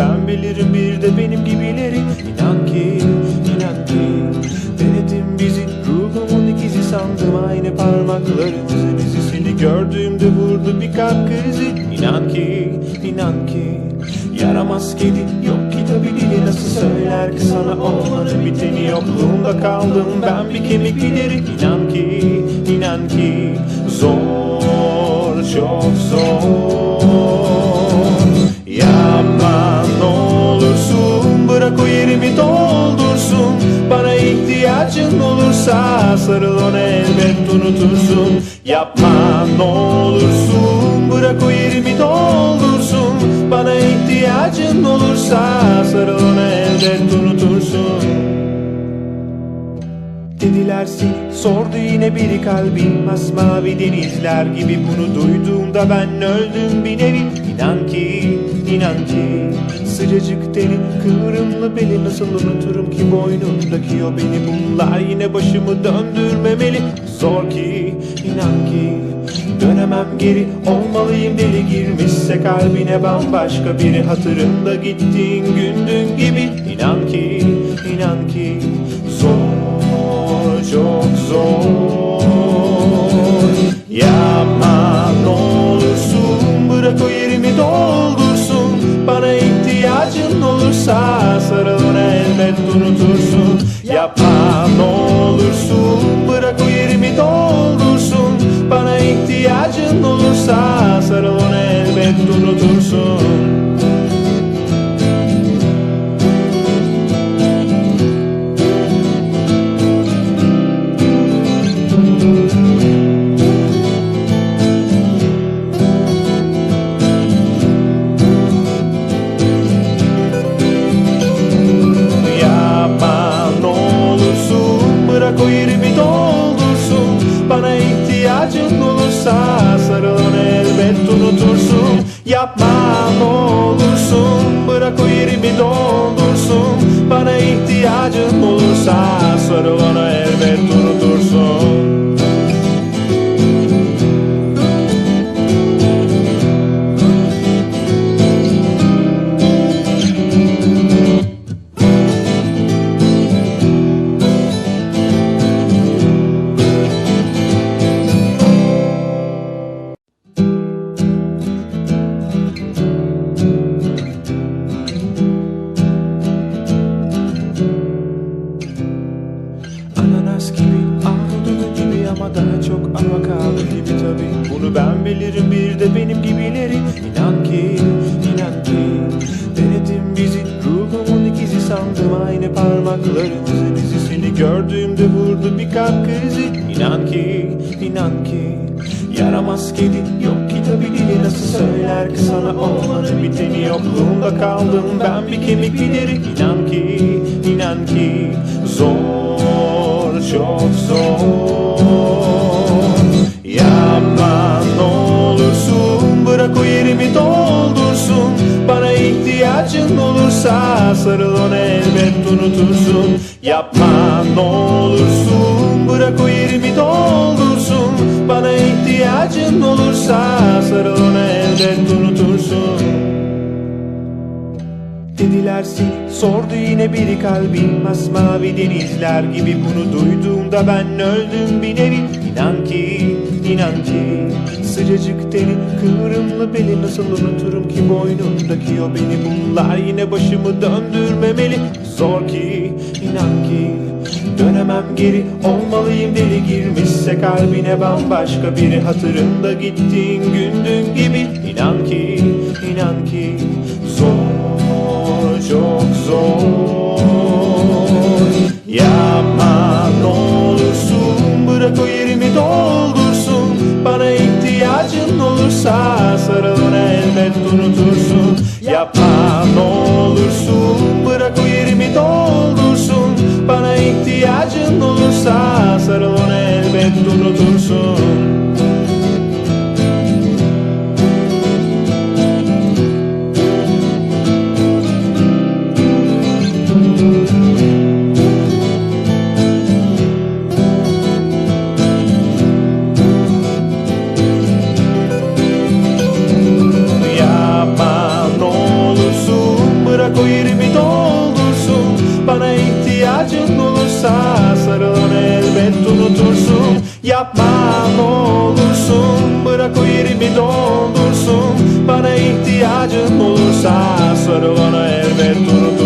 ben bilirim bir de benim gibileri İnan ki, inan ki. Denedim bizi ruhumun ikizi sandım. Aynı parmaklarımızın izi Seni gördüğümde vurdu bir kalp krizi. İnan ki, inan ki. Yaramaz kedi yok kitabı dili Nasıl söyler ki sana? Olmanın biteni Yokluğunda kaldım ben bir kemik giderim İnan ki, inan ki. Zor, çok zor Sarıl ona elbet unutursun. Yapma ne olursun Bırak o yerimi doldursun. Bana ihtiyacın olursa Sarıl ona elbet unutursun. Dediler seni sordu yine biri kalbim. Masmavi denizler gibi bunu duyduğumda ben öldüm bir nevi. İnan ki, inan ki Sıcacık tenin kıvrımlı beli nasıl unuturum ki boynundaki o beni? Bunlar yine başımı döndürmemeli. Zor ki, inan ki Dönemem geri. Olmalıyım deli girmişse kalbine bambaşka biri. Hatırında gittiğin gündün gibi. İnan ki, inan ki Zor, çok zor ihtiyacın ama daha çok avokado gibi tabi Bunu ben bilirim bir de benim gibileri İnan ki, inan ki Denedim bizi. Ruhumun ikizi sandım Aynı parmaklarımızın izi. Seni gördüğümde vurdu bir kalp krizi. İnan ki, inan ki Yaramaz kedi. Yok kitabı dili Nasıl söyler ki sana olmanın biteni Yokluğunda kaldım ben bir kemik giderim İnan ki, inan ki Zor, çok zor unutursun Yapma ne olursun. Bırak o yerimi doldursun. Bana ihtiyacın olursa Sarıl ona elbet unutursun Dediler sordu yine biri kalbim. Masmavi denizler gibi bunu duyduğumda ben öldüm bir nevi. İnan ki, inan ki Sıcacık tenin kıvrımlı beli nasıl unuturum ki boynundaki o beni? Bunlar yine başımı döndürmemeli. Zor ki, inan ki Dönemem geri. Olmalıyım deli girmişse kalbine bambaşka biri. Hatırında gittiğin gündün gibi. İnan ki, inan ki çok Bana ihtiyacın olursa sarılın elbet unutursun. Yapma ne olursun bırak o yerimi doldursun. Bana ihtiyacın olursa sarılın elbet unutursun.